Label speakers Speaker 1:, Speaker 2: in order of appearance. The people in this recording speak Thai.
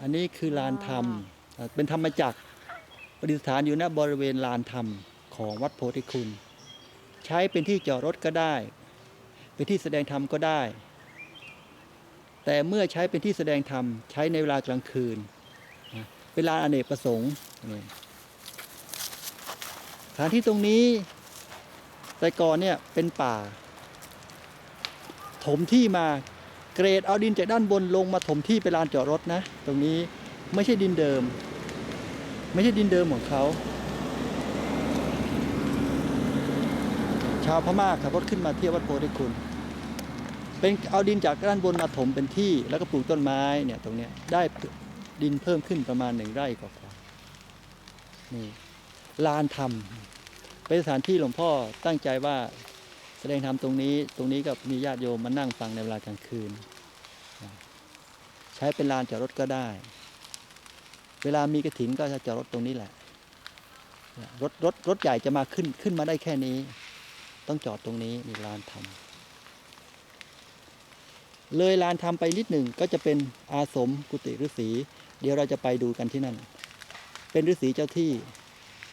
Speaker 1: อันนี้คือลานธรรมอ่าเป็นธรรมจักรประดิษฐานอยู่ณบริเวณลานธรรมของวัดโพธิคุณ ใช้เป็นที่จอดรถก็ได้ เป็นที่แสดงธรรมก็ได้ แต่เมื่อใช้เป็นที่แสดงธรรม ใช้ในเวลากลางคืนนะเป็นลานอเนกประสงค์นี่สถานที่ตรงนี้แต่ก่อนเนี่ยเป็นป่า ถมที่มา เกรดเอาดินจากด้านบนลงมาถมที่เป็นลานจอดรถนะ ตรงนี้ไม่ใช่ดินเดิม ไม่ใช่ดินเดิมของเขา ชาวพม่าขับรถขึ้นมาเที่ยววัดโพธิคุณ เป็นเอาดินจากด้านบนมาถมเป็นที่แล้วก็ปลูกต้นไม้เนี่ยตรงเนี้ยได้ดินเพิ่มขึ้นประมาณหนึ่งไร่กว่าๆนี่ลานธรรมเป็นสถานที่หลวงพ่อตั้งใจว่า แสดงธรรมตรงนี้ตรงนี้ก็มีญาติโยมมานั่งฟังในเวลากลางคืน ใช้เป็นลานจอดรถก็ได้ เวลามีกระถินก็จะจอดรถตรงนี้แหละ รถรถรถใหญ่จะมาขึ้นขึ้นมาได้แค่นี้ ต้องจอดตรงนี้มีลานธรรมเลยลานธรรมไปนิดหนึ่งก็จะเป็นอาสมกุฏิฤาษีเดี๋ยวเราจะไปดูกันที่นั่น เป็นฤาษีเจ้าที่